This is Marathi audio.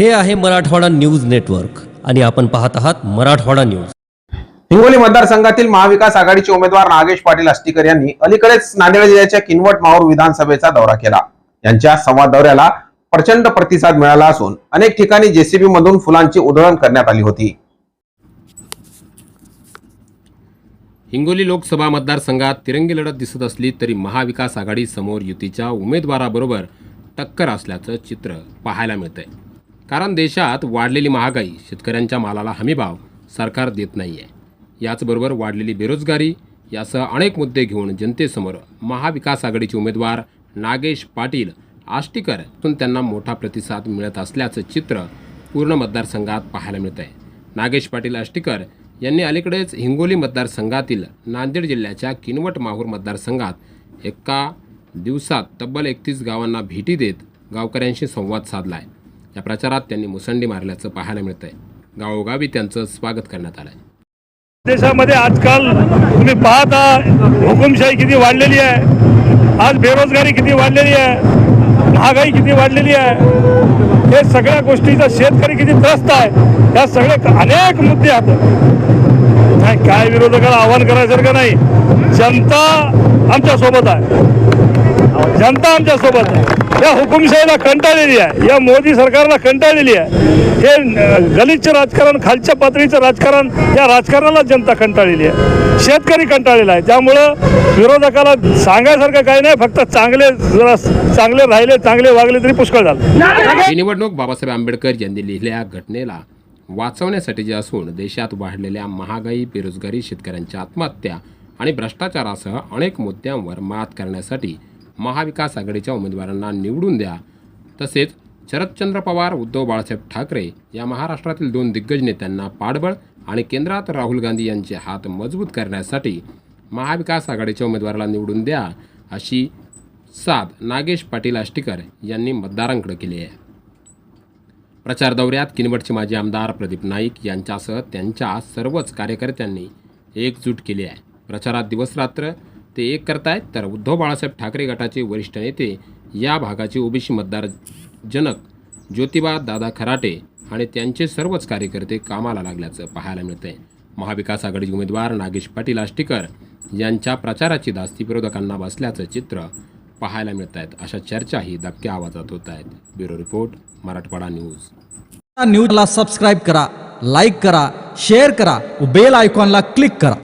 हे आहे मराठवाडा न्यूज नेटवर्क आणि आपण पाहत आहात मराठवाडा न्यूज. हिंगोली मतदारसंघातील महाविकास आघाडीचे उमेदवार नागेश पाटील आष्टीकर यांनी अलीकडेच नांदेड जिल्ह्याच्या किनवट माहूर विधानसभेचा दौरा केला. यांच्या संवाद दौऱ्याला प्रचंड प्रतिसाद मिळाला असून अनेक ठिकाणी जेसीबी मधून फुलांची उधळण करण्यात आली होती. हिंगोली लोकसभा मतदारसंघात तिरंगी लढत दिसत असली तरी महाविकास आघाडी समोर युतीच्या उमेदवाराबरोबर टक्कर असल्याचं चित्र पाहायला मिळतंय. कारण देशात वाढलेली महागाई शेतकऱ्यांच्या मालाला हमीभाव सरकार देत नाही आहे याचबरोबर वाढलेली बेरोजगारी यासह अनेक मुद्दे घेऊन जनतेसमोर महाविकास आघाडीचे उमेदवार नागेश पाटील आष्टीकर त्यांना मोठा प्रतिसाद मिळत असल्याचं चित्र पूर्ण मतदारसंघात पाहायला मिळत आहे नागेश पाटील आष्टीकर यांनी अलीकडेच हिंगोली मतदारसंघातील नांदेड जिल्ह्याच्या किनवट माहूर मतदारसंघात एका दिवसात तब्बल एकतीस गावांना भेटी देत गावकऱ्यांशी संवाद साधला आहे या प्रचारात त्यांनी मुसंडी मारल्याचं पाहायला मिळत आहे गावोगावी त्यांचं स्वागत करण्यात आलं आहे देशामध्ये आजकाल तुम्ही पाहता हुकुमशाही किती वाढलेली आहे. आज बेरोजगारी किती वाढलेली आहे. महागाई किती वाढलेली आहे. हे सगळ्या गोष्टीचा शेतकरी किती त्रस्त आहे. या सगळे अनेक मुद्दे आहेत. नाही काय विरोधकाला आव्हान करायसारखं नाही. जनता आमच्यासोबत आहे. जनता आमच्यासोबत आहे. या हुकुमशाहीला कंटाळलेली आहे. या मोदी सरकारला कंटाळलेली आहे. हे अं, गलिच्छ राजकारण खालच्या पातळीचं राजकारण या राजकारणाला जनता कंटाळलेली आहे. शेतकरी कंटाळलेला आहे. त्यामुळं विरोधकाला सांगायसारखं काही नाही फक्त चांगले जरा चांगले राहिले चांगले वागले तरी पुष्कळ झालं. ही निवडणूक बाबासाहेब आंबेडकर यांनी लिहिलेल्या घटनेला वाचवण्यासाठीची असून देशात वाढलेल्या महागाई बेरोजगारी शेतकऱ्यांच्या आत्महत्या आणि भ्रष्टाचारासह अनेक मुद्द्यांवर मात करण्यासाठी महाविकास आघाडीच्या उमेदवारांना निवडून द्या. तसेच शरदचंद्र पवार उद्धव बाळासाहेब ठाकरे या महाराष्ट्रातील दोन दिग्गज नेत्यांना पाठबळ आणि केंद्रात राहुल गांधी यांचे हात मजबूत करण्यासाठी महाविकास आघाडीच्या उमेदवाराला निवडून द्या अशी साथ नागेश पाटील आष्टीकर यांनी मतदारांकडे केली आहे. प्रचार दौऱ्यात किनवटचे माजी आमदार प्रदीप नाईक यांच्यासह त्यांच्या सर्वच कार्यकर्त्यांनी एकजूट केली आहे. प्रचारात दिवसरात्र ते एक करतायत तर उद्धव बाळासाहेब ठाकरे गटाचे वरिष्ठ नेते या भागाचे ओबीसी मतदार जनक ज्योतिबा दादा खराटे आणि त्यांचे सर्वच कार्यकर्ते कामाला लागल्याचं पाहायला मिळतंय. महाविकास आघाडीचे उमेदवार नागेश पाटील आष्टीकर यांच्या प्रचाराची धास्ती विरोधकांना बसल्याचं चित्र पाहायला मिळत आहेत अशा चर्चाही दबक्या आवाजात होत आहेत ब्युरो रिपोर्ट मराठवाडा न्यूज. न्यूजला सबस्क्राईब करा लाईक करा शेअर करा बेल आयकॉनला क्लिक करा.